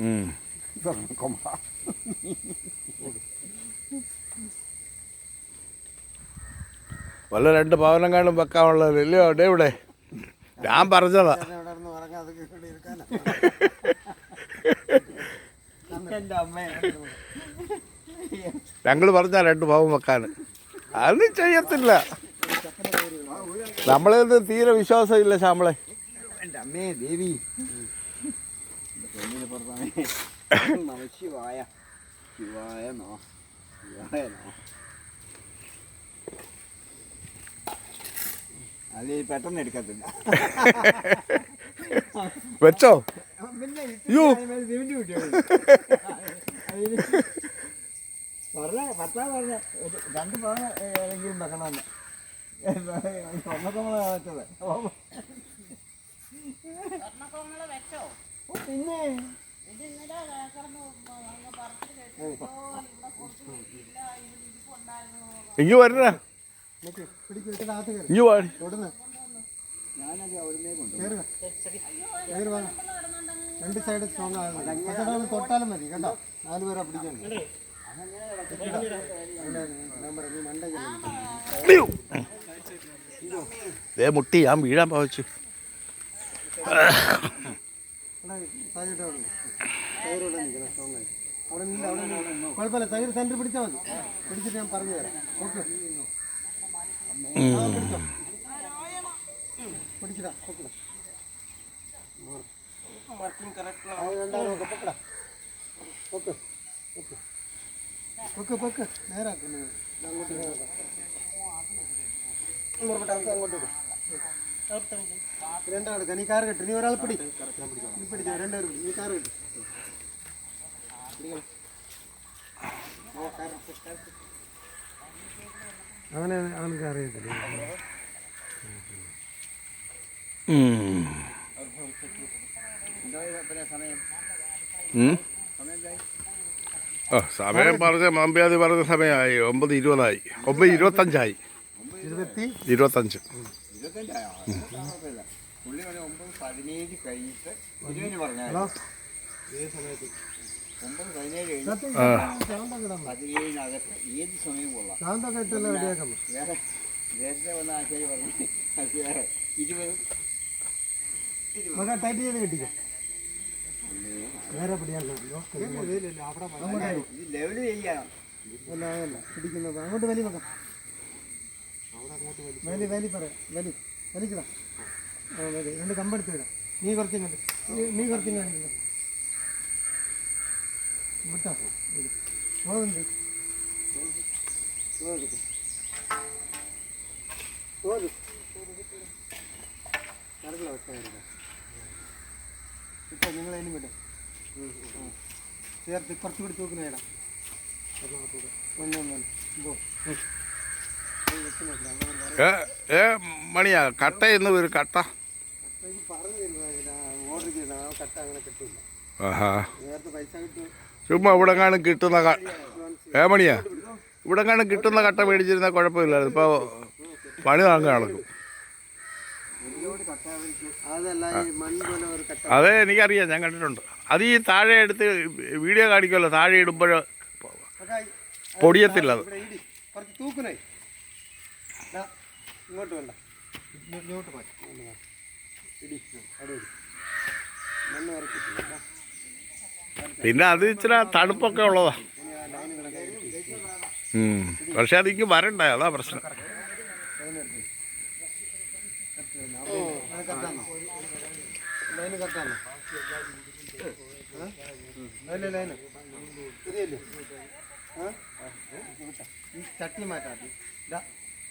ഉം. her. വല്ല രണ്ട് പവനം കാണും വെക്കാനുള്ളത് ഇല്ലയോ ഡേ ഇവിടെ. ഞാൻ പറഞ്ഞതാ. ഞങ്ങൾ പറഞ്ഞ രണ്ട് പവൻ വെക്കാൻ. അത് ചെയ്യത്തില്ല. നമ്മളെ തീരെ വിശ്വാസമില്ല ശ്യാമളെ. എന്റെ അമ്മേ ദേവി. നമ ശിവായ ശിവായ നോ ശിവായ നോ അത് പെട്ടെന്ന് എടുക്കത്തില്ല. വെച്ചോ. പിന്നെ യ്യോ. സിമെന്റ് കിട്ടിയോ പറഞ്ഞ പത്താ പറഞ്ഞ ഒരു രണ്ട് പവൻ ഏതെങ്കിലും വെക്കണമെന്ന് സ്വർണക്കമ്മള വെച്ചത്. സ്വർണക്കോമൾ വെച്ചോ? പിന്നെ? ഇന്നലെ കിടന്ന് ഇങ്ങ് വരണ ഇങ്ങ് വാടി രണ്ട് സൈഡ് സ്ട്രോങ് ആകുന്നു തൊട്ടാലും മതി കേട്ടോ. നാല് പേരെ പിടിക്കാൻ. അയ്യോ. ദേ മുട്ടി ഞാൻ വീഴാൻ ഭാവിച്ചു കുഴപ്പമില്ല തൈര് സെന്റർ പിടിച്ചാൽ മതി പിടിച്ചിട്ട് ഞാൻ പറഞ്ഞു തരാം ഓക്കെ പിടിച്ചിടാ പൊക്കിടാ പൊക്ക് പൊക്ക് പൊക്ക് പൊക്ക് നേരാക്ക് നിങ്ങൾ. ഇത് അങ്ങോട്ട് നേരാക്കാം. ഇങ്ങോട്ട് അങ്ങോട്ട് അങ്ങോട്ട് രണ്ടാൾ നീ കാർ കെട്ട്. നീ ഒരാൾ പിടി. നീ പിടിച്ചോ രണ്ടുപേരും പിടി. നീ കാർ കെട്ട്. അവനെ അവനക്ക് അറിയത്തില്ല? ഓ സമയം പറഞ്ഞ മമ്പ്യാതി പറഞ്ഞ സമയമായി. ഒമ്പത് ഇരുപതായി. ഒമ്പത് ഇരുപത്തഞ്ചായി. ഇരുപത്തി? ഇരുപത്തഞ്ച് ഇരുപത്തഞ്ചായോ പുള്ളി പറഞ്ഞ ഒമ്പത് പതിനേഴ് കഴിഞ്ഞിട്ട് ഇരുപതിന് പറഞ്ഞാൽ ഒമ്പത് പതിനേഴ് കഴിഞ്ഞിട്ട് പതിനേഴിനകത്ത് ഏത് സമയം കൊള്ളാം. വേറെ നേരത്തെ വന്ന ആശാരി പറഞ്ഞു അത് വേറെ. ഇരുപത്. ടൈറ്റ് ചെയ്ത് കിട്ടിക്കോ. നേരെ പിടിയാലോ ഇത് ലെവൽ ചെയ്യണം അല്ല അതല്ല പിടിക്കുന്നത് അങ്ങോട്ട് വലി വെക്കാം വലി. വലി പറയാം വലി. വലിക്കടാ ആ രണ്ട് കമ്പെടുത്ത് വിടാം. നീ കുറച്ചും കണ്ട് നീ കുറച്ചും കാണിക്കില്ല വിട്ടാ പോകുന്നുണ്ട് ഇപ്പൊ നിങ്ങൾ അതിന് വിടും. ചേർത്ത് കുറച്ചുകൂടി തൂക്കുന്ന ഇടാം. ഏ ഏ മണിയാ കട്ട എന്ന് ഒരു കട്ട. ആഹാ. ചുമ്മാ ഇവിടെ കാണും കിട്ടുന്ന ഏ മണിയാ? ഇവിടെ കാണും കിട്ടുന്ന കട്ട മേടിച്ചിരുന്ന കുഴപ്പമില്ലായിരുന്നു. ഇപ്പോൾ പണി വാങ്ങി നടക്കും. അതെ എനിക്കറിയാം. ഞാൻ കണ്ടിട്ടുണ്ട്. അത് ഈ താഴെ എടുത്ത് വീഡിയോ കാണിക്കുമല്ലോ. താഴെ ഇടുമ്പോൾ പൊടിയത്തില്ല അത് ഇവിടെ ഇടി കുറച്ച് തൂക്കുന്നേ ദാ, ഇങ്ങോട്ട് വേണ്ട ഇങ്ങോട്ട് മാറ്റി ഇടി അവിടെ മണ്ണ് പിന്നെ അത് ഇച്ചിരി തണുപ്പൊക്കെ ഉള്ളതാ. പക്ഷെ അതിക്ക് വരണ്ട? അതാ പ്രശ്നം. ചട്ടി മാറ്റാം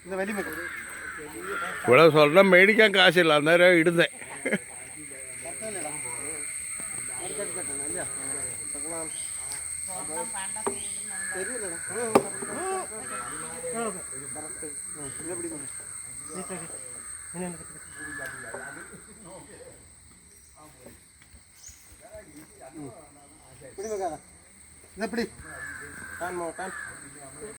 ഇവിടെ വലിയ വെക്കും ഇവിടെ സ്വർണം മേടിക്കാൻ കാശില്ല അന്നേരം ഇടുന്നേ. സ്വർണം இப்படி கான் மோ கான்